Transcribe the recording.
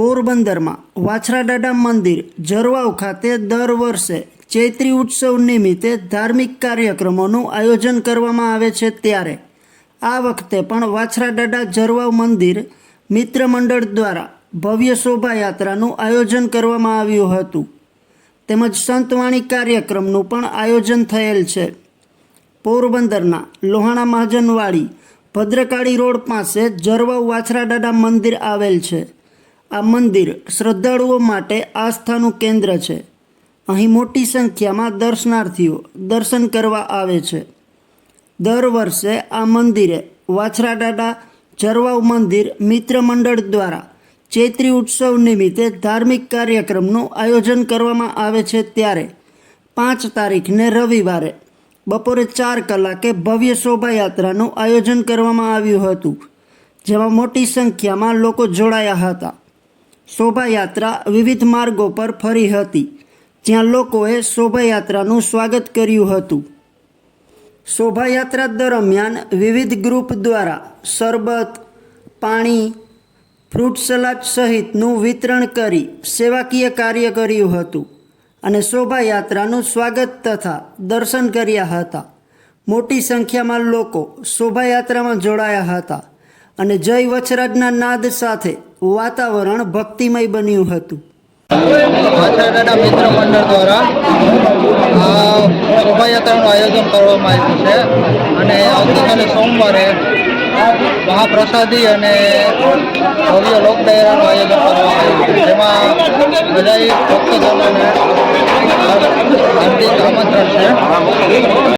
પોરબંદરમાં વાછરાડાડા મંદિર જરવાવ ખાતે દર વર્ષે ચૈત્રી ઉત્સવ નિમિત્તે ધાર્મિક કાર્યક્રમોનું આયોજન કરવામાં આવે છે ત્યારે. આ વખતે પણ વાછરાડાડા જરવાવ મંદિર મિત્ર મંડળ દ્વારા ભવ્ય શોભાયાત્રાનું આયોજન કરવામાં આવ્યું હતું. તેમજ સંતવાણી કાર્યક્રમનું પણ આયોજન થયેલ છે. પોરબંદરના લોહાણા મહાજનવાડી, ભદ્રકાળી રોડ પાસે જરવાવ વાછરાડાડા મંદિર આવેલ છે. આ મંદિર શ્રદ્ધાળુઓ માટે આસ્થાનું કેન્દ્ર છે. અહીં મોટી સંખ્યામાં દર્શનાર્થીઓ દર્શન કરવા આવે છે. દર વર્ષે આ મંદિરે વાછરાડાડા જરવાવ મંદિર મિત્ર મંડળ દ્વારા ચૈત્રી ઉત્સવ નિમિત્તે ધાર્મિક કાર્યક્રમનું આયોજન કરવામાં આવે છે ત્યારે પાંચ તારીખને રવિવારે બપોરે ચાર કલાકે ભવ્ય શોભાયાત્રાનું આયોજન કરવામાં આવ્યું હતું, જેમાં મોટી સંખ્યામાં લોકો જોડાયા હતા. શોભાયાત્રા વિવિધ માર્ગો પર ફરી હતી, જ્યાં લોકોએ શોભાયાત્રાનું સ્વાગત કર્યું હતું. શોભાયાત્રા દરમિયાન વિવિધ ગ્રુપ દ્વારા શરબત, પાણી, ફ્રૂટ સલાડ સહિતનું વિતરણ કરી સેવાકીય કાર્ય કર્યું હતું અને શોભાયાત્રાનું સ્વાગત તથા દર્શન કર્યા હતા. મોટી સંખ્યામાં લોકો શોભાયાત્રામાં જોડાયા હતા અને જય વછરાજના નાદ સાથે વાતાવરણ ભક્તિમય બન્યું હતું. વાછરડાના મિત્ર મંડળ દ્વારા શોભાયાત્રાનું આયોજન કરવામાં આવ્યું છે. અને આવતીકાલે સોમવારે મહાપ્રસાદી અને ભવ્ય લોક ડાયરાનું આયોજન કરવામાં આવ્યું છે. જેમાં બધા ભક્તજનોને